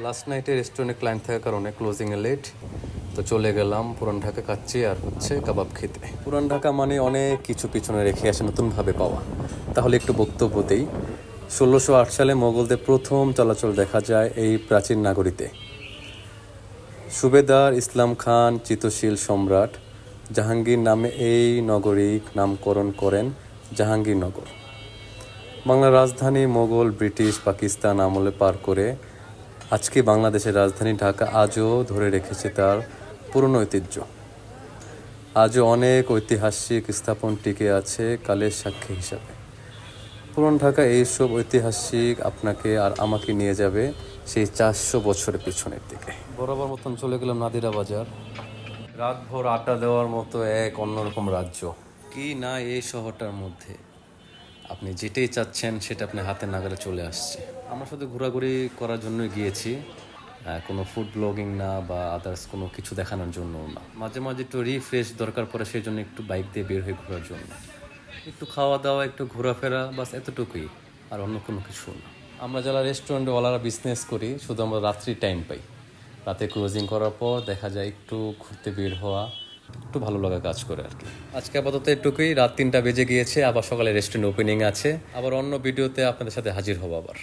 Last নাইটে রেস্টুরেন্টে client থাকার কারণে ক্লোজিংয়ে লেট তো চলে গেলাম পুরান ঢাকা কাচ্চি আর হচ্ছে কাবাব খেতে। পুরান ঢাকা মানে অনেক কিছু পিছনে রেখে আসে নতুনভাবে পাওয়া। তাহলে একটু বক্তব্য দেই। ষোলোশো আট সালে মোগলদের প্রথম চলাচল দেখা যায় এই প্রাচীন নাগরীতে। সুবেদার ইসলাম খান, চিতশীল সম্রাট, জাহাঙ্গীর নামে এই নগরীর নামকরণ করেন জাহাঙ্গীরনগর। বাংলার রাজধানী মোগল, ব্রিটিশ, পাকিস্তান আমলে পার করে আজকে বাংলাদেশের রাজধানী ঢাকা আজও ধরে রেখেছে তার পুরনো ঐতিহ্য। আজও অনেক ঐতিহাসিক স্থাপন টিকে আছে কালের সাক্ষী হিসাবে। পুরন ঢাকা এইসব ঐতিহাসিক আপনাকে আর আমাকে নিয়ে যাবে সেই চারশো বছরের পিছনের দিকে। বরাবর মতন চলে গেলাম নাদিরা বাজার। রাতভর আড্ডা দেওয়ার মতো এক অন্যরকম রাজ্য। কি না এই শহরটার মধ্যে। আপনি যেটাই চাচ্ছেন, সেটা আপনি হাতে নাগালে চলে আসছে। আমরা শুধু ঘোরাঘুরি করার জন্য গিয়েছি। কোনো ফুড ব্লগিং না বা আদার্স কোনো কিছু দেখানোর জন্য না। মাঝে মাঝে একটু রিফ্রেশ দরকার পড়ে, সেই জন্য একটু বাইক দিয়ে বের হয়ে ঘোরার জন্য। একটু খাওয়া দাওয়া, একটু ঘোরাফেরা, বাস এতটুকুই, আর অন্য কোনো কিছু না। আমরা যারা রেস্টুরেন্টওয়ালারা বিজনেস করি, শুধু আমরা রাত্রি টাইম পাই। রাতে ক্লোজিং করার পর দেখা যায় একটু ঘুরতে বের হওয়া একটু ভালো লাগা কাজ করে আর কি। আজকে আপাতত এটুকুই, রাত তিনটা বেজে গিয়েছে, আবার সকালে রেস্টুরেন্ট ওপেনিং আছে। আবার অন্য ভিডিওতে আপনাদের সাথে হাজির হব আবার।